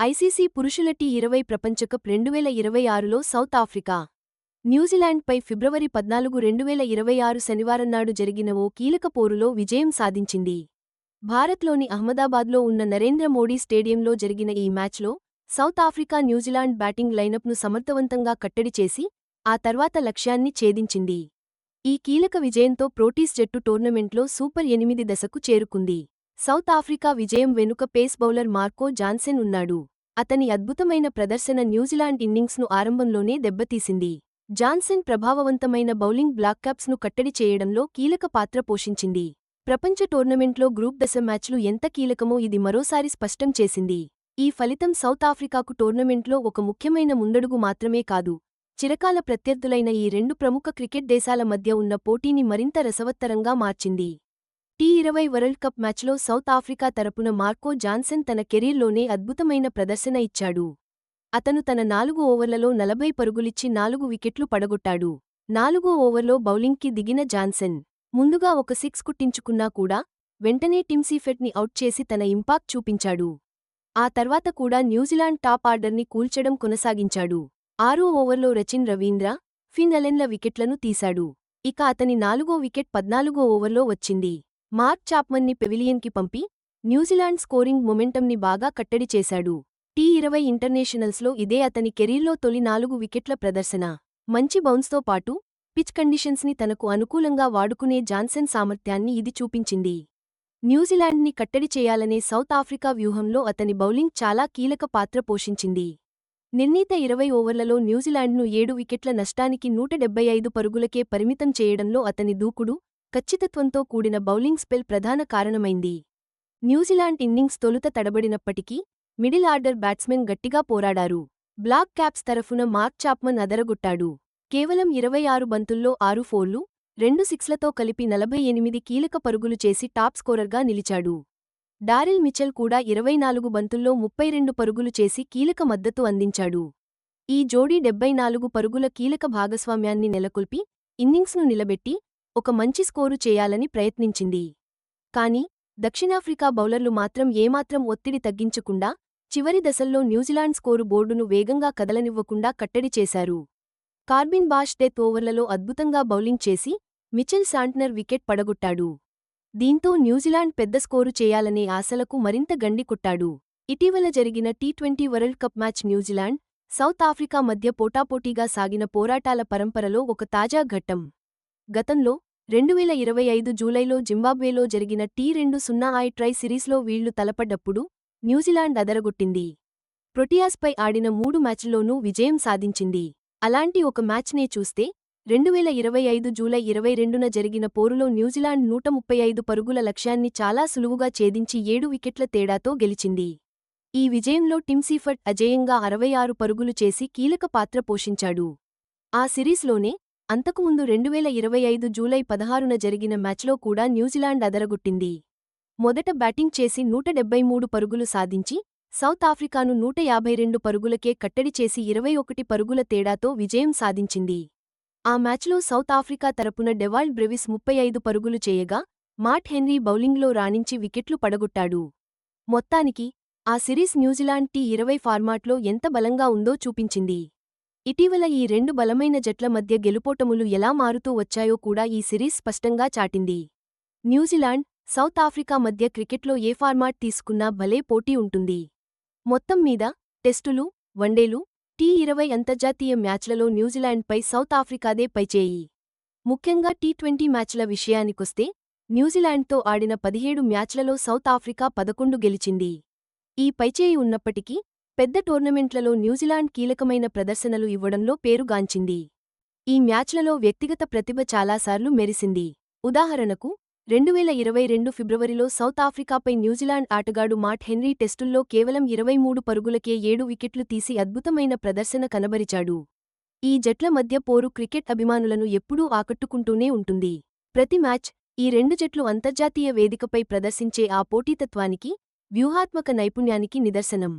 ICC పురుషుల tea ఇరవై ప్రపంచకప్ రెండువేల ఇరవై ఆరులో సౌత్ ఆఫ్రికా. న్యూజిలాండ్పై ఫిబ్రవరి పద్నాలుగు రెండువేల ఇరవై ఆరు శనివారం నాడు జరిగిన ఓ కీలక పోరులో విజయం సాధించింది. భారత్లోని అహ్మదాబాద్లో ఉన్న నరేంద్ర మోడీ స్టేడియంలో జరిగిన ఈ మ్యాచ్లో South Africa New Zealand batting లైనప్ను సమర్థవంతంగా కట్టడి చేసి ఆ తర్వాత లక్ష్యాన్ని ఛేదించింది. ఈ కీలక విజయంతో ప్రోటీస్ జట్టు టోర్నమెంట్లో సూపర్ ఎనిమిది దశకు చేరుకుంది. సౌత్ ఆఫ్రికా విజయం వెనుక పేస్ బౌలర్ మార్కో జాన్సెన్ ఉన్నాడు. అతని అద్భుతమైన ప్రదర్శన న్యూజిలాండ్ ఇన్నింగ్స్ను ఆరంభంలోనే దెబ్బతీసింది. జాన్సెన్ ప్రభావవంతమైన బౌలింగ్ బ్లాక్కాప్స్ను కట్టడి చేయడంలో కీలక పాత్ర పోషించింది. ప్రపంచ టోర్నమెంట్లో గ్రూప్ దశ మ్యాచ్లు ఎంత కీలకమో ఇది మరోసారి స్పష్టం చేసింది. ఈ ఫలితం సౌత్ ఆఫ్రికాకు టోర్నమెంట్లో ఒక ముఖ్యమైన ముందడుగు మాత్రమే కాదు. చిరకాల ప్రత్యర్థులైన ఈ రెండు ప్రముఖ క్రికెట్ దేశాల మధ్య ఉన్న పోటీని మరింత రసవత్తరంగా మార్చింది. టీ ఇరవై వరల్డ్ కప్ మ్యాచ్లో సౌత్ ఆఫ్రికా తరపున మార్కో జాన్సన్ తన కెరీర్లోనే అద్భుతమైన ప్రదర్శన ఇచ్చాడు. అతను తన నాలుగు ఓవర్లలో నలభై పరుగులిచ్చి నాలుగు వికెట్లు పడగొట్టాడు. నాలుగో ఓవర్లో బౌలింగ్కి దిగిన జాన్సన్ ముందుగా ఒక సిక్స్ కుట్టించుకున్నా కూడా వెంటనే టిమ్సీఫెట్ని అవుట్ చేసి తన ఇంపాక్ట్ చూపించాడు. ఆ తర్వాత కూడా న్యూజిలాండ్ టాప్ ఆర్డర్ని కూల్చడం కొనసాగించాడు. ఆరో ఓవర్లో రచిన్ రవీంద్ర ఫిన్ అలెన్ల వికెట్లను తీశాడు. ఇక అతని నాలుగో వికెట్ పద్నాలుగో ఓవర్లో వచ్చింది. మార్క్ చాప్మన్ని పెవిలియన్కి పంపి న్యూజిలాండ్ స్కోరింగ్ మొమెంటంని బాగా కట్టడి చేశాడు. టీ ఇరవై ఇంటర్నేషనల్స్లో ఇదే అతని కెరీర్లో తొలి నాలుగు వికెట్ల ప్రదర్శన. మంచి బౌన్స్తో పాటు పిచ్ కండిషన్స్ని తనకు అనుకూలంగా వాడుకునే జాన్సన్ సామర్థ్యాన్ని ఇది చూపించింది. న్యూజిలాండ్ని కట్టడి చేయాలనే సౌత్ ఆఫ్రికా వ్యూహంలో అతని బౌలింగ్ చాలా కీలక పాత్ర పోషించింది. నిర్ణీత ఇరవై ఓవర్లలో న్యూజిలాండ్ను ఏడు వికెట్ల నష్టానికి నూట డెబ్బై ఐదు పరుగులకే పరిమితం చేయడంలో అతని దూకుడు ఖచ్చితత్వంతో కూడిన బౌలింగ్ స్పెల్ ప్రధాన కారణమైంది. న్యూజిలాండ్ ఇన్నింగ్స్ తొలుత తడబడినప్పటికీ మిడిల్ ఆర్డర్ బ్యాట్స్మెన్ గట్టిగా పోరాడారు. బ్లాక్ క్యాప్స్ తరఫున మార్క్ చాప్మన్ అదరగొట్టాడు. కేవలం ఇరవై ఆరు బంతుల్లో ఆరు ఫోర్లు రెండు సిక్స్లతో కలిపి నలభై ఎనిమిది కీలక పరుగులు చేసి టాప్ స్కోరర్గా నిలిచాడు. డారిల్ మిచెల్ కూడా ఇరవై నాలుగు బంతుల్లో ముప్పై రెండు పరుగులు చేసి కీలక మద్దతు అందించాడు. ఈ జోడీ డెబ్బై నాలుగు పరుగుల కీలక భాగస్వామ్యాన్ని నెలకొల్పి ఇన్నింగ్స్ను నిలబెట్టి ఒక మంచి స్కోరు చేయాలని ప్రయత్నించింది. కాని దక్షిణాఫ్రికా బౌలర్లు మాత్రం ఏమాత్రం ఒత్తిడి తగ్గించకుండా చివరి దశల్లో న్యూజిలాండ్ స్కోరు బోర్డును వేగంగా కదలనివ్వకుండా కట్టడి చేశారు. కార్బిన్ బాష్ డెత్ ఓవర్లలో అద్భుతంగా బౌలింగ్ చేసి మిచెల్ శాంట్నర్ వికెట్ పడగొట్టాడు. దీంతో న్యూజిలాండ్ పెద్ద స్కోరు చేయాలనే ఆశలకు మరింత గండి కొట్టాడు. ఇటీవల జరిగిన T twenty World Cup match New Zealand South Africa మధ్య పోటాపోటీగా సాగిన పోరాటాల పరంపరలో ఒక తాజా ఘట్టం. గతంలో రెండువేల ఇరవై ఐదు జూలైలో జింబాబ్వేలో జరిగిన టీ రెండు సున్నా ఐ ట్రై సిరీస్లో వీళ్ళు తలపడ్డప్పుడు న్యూజిలాండ్ అదరగొట్టింది. ప్రొటియాస్పై ఆడిన మూడు మ్యాచ్ల్లోనూ విజయం సాధించింది. అలాంటి ఒక మ్యాచ్నే చూస్తే రెండువేల ఇరవై ఐదు జూలై ఇరవై రెండున జరిగిన పోరులో న్యూజిలాండ్ నూట ముప్పై ఐదు పరుగుల లక్ష్యాన్ని చాలా సులువుగా ఛేదించి ఏడు వికెట్ల తేడాతో గెలిచింది. ఈ విజయంలో టిమ్సీఫట్ అజేయంగా అరవై ఆరు పరుగులు చేసి కీలక పాత్ర పోషించాడు. ఆ సిరీస్లోనే అంతకుముందు రెండువేల ఇరవై ఐదు జూలై పదహారున జరిగిన మ్యాచ్లో కూడా న్యూజిలాండ్ అదరగొట్టింది. మొదట బ్యాటింగ్ చేసి నూట డెబ్బై మూడు పరుగులు సాధించి సౌత్ ఆఫ్రికాను నూట యాభై రెండు పరుగులకే కట్టడి చేసి ఇరవై ఒకటి పరుగుల తేడాతో విజయం సాధించింది. ఆ మ్యాచ్లో సౌత్ ఆఫ్రికా తరపున డెవాల్డ్ బ్రెవిస్ ముప్పై ఐదు పరుగులు చేయగా మాట్ హెన్రీ బౌలింగ్లో రాణించి వికెట్లు పడగొట్టాడు. మొత్తానికి ఆ సిరీస్ న్యూజిలాండ్ టీ ఇరవై ఫార్మాట్లో ఎంత బలంగా ఉందో చూపించింది. ఇటీవల ఈ రెండు బలమైన జట్ల మధ్య గెలుపోటములు ఎలా మారుతూ వచ్చాయో కూడా ఈ సిరీస్ స్పష్టంగా చాటింది. న్యూజిలాండ్ సౌత్ ఆఫ్రికా మధ్య క్రికెట్లో ఏ ఫార్మాట్ తీసుకున్నా భలే పోటీ ఉంటుంది. మొత్తం మీద టెస్టులు వన్డేలు టీ ఇరవై అంతర్జాతీయ మ్యాచ్లలో న్యూజిలాండ్పై సౌత్ ఆఫ్రికాదే పైచేయి. ముఖ్యంగా టీ ట్వంటీ మ్యాచ్ల విషయానికొస్తే న్యూజిలాండ్తో ఆడిన పదిహేడు మ్యాచ్లలో సౌత్ ఆఫ్రికా పదకొండు గెలిచింది. ఈ పైచేయి ఉన్నప్పటికీ పెద్ద టోర్నమెంట్లలో న్యూజిలాండ్ కీలకమైన ప్రదర్శనలు ఇవ్వడంలో పేరుగాంచింది. ఈ మ్యాచ్లలో వ్యక్తిగత ప్రతిభ చాలాసార్లు మెరిసింది. ఉదాహరణకు రెండువేల ఇరవై రెండు ఫిబ్రవరిలో సౌత్ ఆఫ్రికాపై న్యూజిలాండ్ ఆటగాడు మాట్ హెన్రీ టెస్టుల్లో కేవలం ఇరవై మూడు పరుగులకే ఏడు వికెట్లు తీసి అద్భుతమైన ప్రదర్శన కనబరిచాడు. ఈ జట్ల మధ్య పోరు క్రికెట్ అభిమానులను ఎప్పుడూ ఆకట్టుకుంటూనే ఉంటుంది. ప్రతి మ్యాచ్ ఈ రెండు జట్లు అంతర్జాతీయ వేదికపై ప్రదర్శించే ఆ పోటీతత్వానికి వ్యూహాత్మక నైపుణ్యానికి నిదర్శనం.